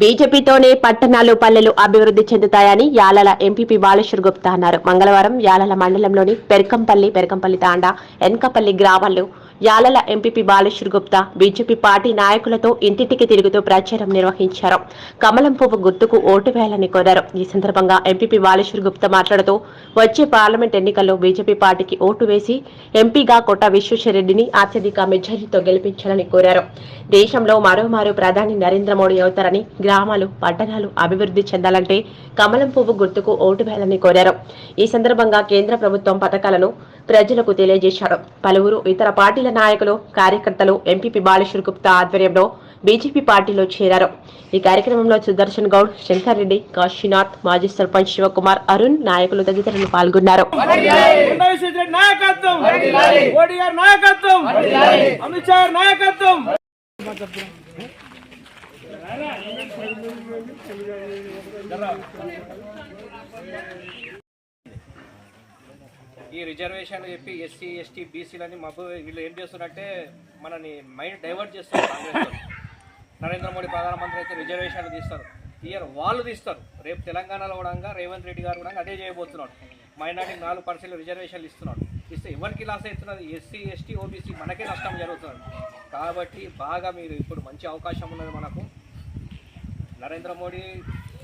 బీజేపీతోనే పట్టణాలు పల్లెలు అభివృద్ధి చెందుతాయని యాలల ఎంపీపీ బాలేశ్వర్ గుప్తా అన్నారు. మంగళవారం యాలల మండలంలోని పెరకంపల్లి పెరకంపల్లి తాండా ఎన్కపల్లి గ్రామాల్లో యాలల MPP Baleshwar Gupta BJP party నాయకులతో ఇంటింటికి తిరుగుతూ ప్రచారం నిర్వహించారు. కమలం పువ్వు గుర్తుకు ఓటు వేయాలని కోరారు. ఈ సందర్భంగా ఎంపీపీ బాలేశ్వర్ గుప్తా మాట్లాడుతూ వచ్చే పార్లమెంట్ ఎన్నికల్లో బీజేపీ పార్టీకి ఓటు వేసి ఎంపీగా కొట్ట విశ్వేశ్వరరెడ్డిని అత్యధిక మెజారిటీతో గెలిపించాలని కోరారు. దేశంలో మరోమారు ప్రధాని నరేంద్ర మోడీ అవుతారని గ్రామాలు పట్టణాలు అభివృద్ధి చెందాలంటే కమలం పువ్వు గుర్తుకు ఓటు వేయాలని కోరారు. ఈ సందర్భంగా కేంద్ర ప్రభుత్వం పథకాలను ప్రజలకు తెలియజేశారు. పలువురు ఇతర పార్టీల నాయకులు కార్యకర్తలు ఎంపీపీ బాలేశ్వర్ గుప్తా ఆధ్వర్యంలో బీజేపీ పార్టీలో చేరారు. ఈ కార్యక్రమంలో సుదర్శన్ గౌడ్ శంకర్ రెడ్డి కాశీనాథ్ మాజీ సర్పంచ్ శివకుమార్ అరుణ్ నాయకులు తదితరులు పాల్గొన్నారు. నాయకత్వం! ఈ రిజర్వేషన్ చెప్పి ఎస్సీ ఎస్టీ బీసీలని మబ్బు వీళ్ళు ఏం చేస్తున్నారంటే మనని మైండ్ డైవర్ట్ చేస్తారు కాంగ్రెస్ నరేంద్ర మోడీ ప్రధానమంత్రి అయితే రిజర్వేషన్లు తీస్తారు. ఇయర్ వాళ్ళు తీస్తారు. రేపు తెలంగాణలో కూడా రేవంత్ రెడ్డి గారు కూడా అదే చేయబోతున్నాడు మైనార్టీ నాలుగు పర్సెంట్ రిజర్వేషన్లు ఇస్తున్నాడు ఇస్తే ఎవరికి లాస్ అవుతున్నది? ఎస్సీ ఎస్టీ ఓబీసీ మనకే నష్టం జరుగుతుంది. కాబట్టి బాగా మీరు ఇప్పుడు మంచి అవకాశం ఉన్నది మనకు. నరేంద్ర మోడీ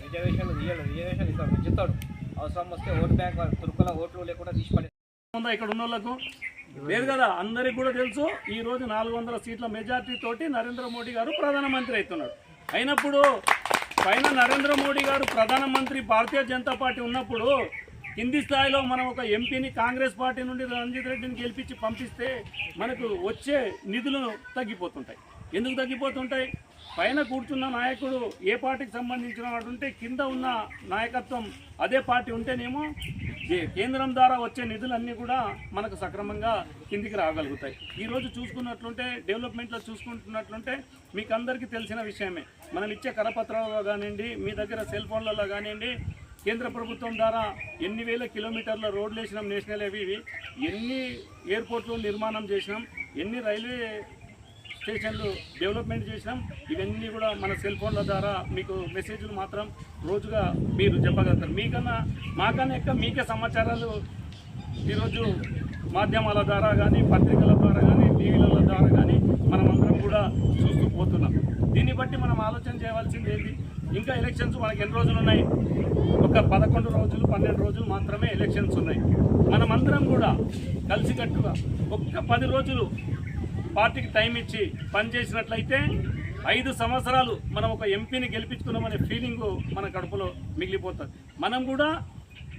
రిజర్వేషన్లు తీయడు రిజర్వేషన్ ఇక్కడ ఉంచుతాడు అవసరం వస్తే ఓటు బ్యాంక్ తురుకుల ఓట్లు లేకుండా తీసుకుని ఉందా ఇక్కడ ఉన్న వాళ్ళకు లేదు కదా? అందరికి కూడా తెలుసు ఈ రోజు నాలుగు వందల సీట్ల మెజార్టీ తోటి నరేంద్ర మోడీ గారు ప్రధానమంత్రి అవుతున్నాడు అయినప్పుడు పైన నరేంద్ర మోడీ గారు ప్రధానమంత్రి భారతీయ జనతా పార్టీ ఉన్నప్పుడు కింది స్థాయిలో మనం ఒక ఎంపీని కాంగ్రెస్ పార్టీ నుండి రంజిత్ రెడ్డిని గెలిపించి పంపిస్తే మనకు వచ్చే నిధులు తగ్గిపోతుంటాయి. ఎందుకు తగ్గిపోతుంటాయి? పైన కూర్చున్న నాయకుడు ఏ పార్టీకి సంబంధించిన వాడు ఉంటే కింద ఉన్న నాయకత్వం అదే పార్టీ ఉంటేనేమో కేంద్రం ద్వారా వచ్చే నిధులన్నీ కూడా మనకు సక్రమంగా కిందికి రాగలుగుతాయి. ఈరోజు చూసుకున్నట్లుంటే డెవలప్మెంట్లో చూసుకుంటున్నట్లుంటే మీకు అందరికీ తెలిసిన విషయమే. మనం ఇచ్చే కరపత్రాలలో కానివ్వండి మీ దగ్గర సెల్ ఫోన్లలో కానివ్వండి కేంద్ర ప్రభుత్వం ద్వారా ఎన్ని వేల కిలోమీటర్ల రోడ్లు వేసినాం నేషనల్ అవి ఇవి ఎన్ని ఎయిర్పోర్ట్లు నిర్మాణం చేసినాం ఎన్ని రైల్వే స్టేషన్లు డెవలప్మెంట్ చేసినాం ఇవన్నీ కూడా మన సెల్ ఫోన్ల ద్వారా మీకు మెసేజ్లు మాత్రం రోజుగా మీరు చెప్పగలుగుతారు. మీకన్నా మాకన్నా ఎక్కువ మీకే సమాచారాలు ఈరోజు మాధ్యమాల ద్వారా కానీ పత్రికల ద్వారా కానీ టీవీల ద్వారా కానీ మనమందరం కూడా చూస్తూ పోతున్నాం. దీన్ని బట్టి మనం ఆలోచన చేయవలసింది ఏంటి? ఇంకా ఎలక్షన్స్ మనకి ఎన్ని రోజులు ఉన్నాయి? ఒక పదకొండు రోజులు పన్నెండు రోజులు మాత్రమే ఎలక్షన్స్ ఉన్నాయి. మనమందరం కూడా కలిసికట్టుగా ఒక్క పది రోజులు పార్టీకి టైం ఇచ్చి పనిచేసినట్లయితే ఐదు సంవత్సరాలు మనం ఒక ఎంపీని గెలిపించుకున్నామనే ఫీలింగ్ మన కడుపులో మిగిలిపోతుంది. మనం కూడా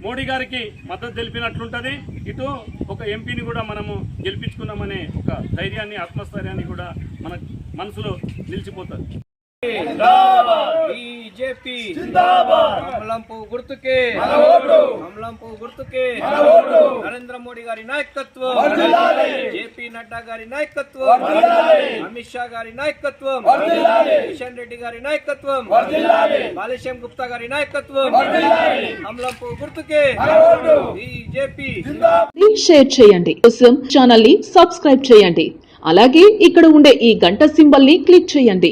మోడీ గారికి మద్దతు తెలిపినట్లుంటుంది. ఇటు ఒక ఎంపీని కూడా మనము గెలిపించుకున్నామనే ఒక ధైర్యాన్ని ఆత్మస్థైర్యాన్ని కూడా మన మనసులో నిలిచిపోతుంది. బీజేపీ! కమలంపు గుర్తుకే! కమలంపు గుర్తుకే! నరేంద్ర మోడీ గారి నాయకత్వం! జేపీ నడ్డా గారి నాయకత్వం! అమిత్ షా గారి నాయకత్వం! కిషన్ రెడ్డి గారి నాయకత్వం! బాలేశ్యం గుప్తా గారి నాయకత్వం! కమలంపు గుర్తుకే! బీజేపీ! ప్లీజ్ షేర్ చేయండి. కోసం ఛానల్ని సబ్స్క్రైబ్ చేయండి. అలాగే ఇక్కడ ఉండే ఈ గంట సింబల్ని క్లిక్ చేయండి.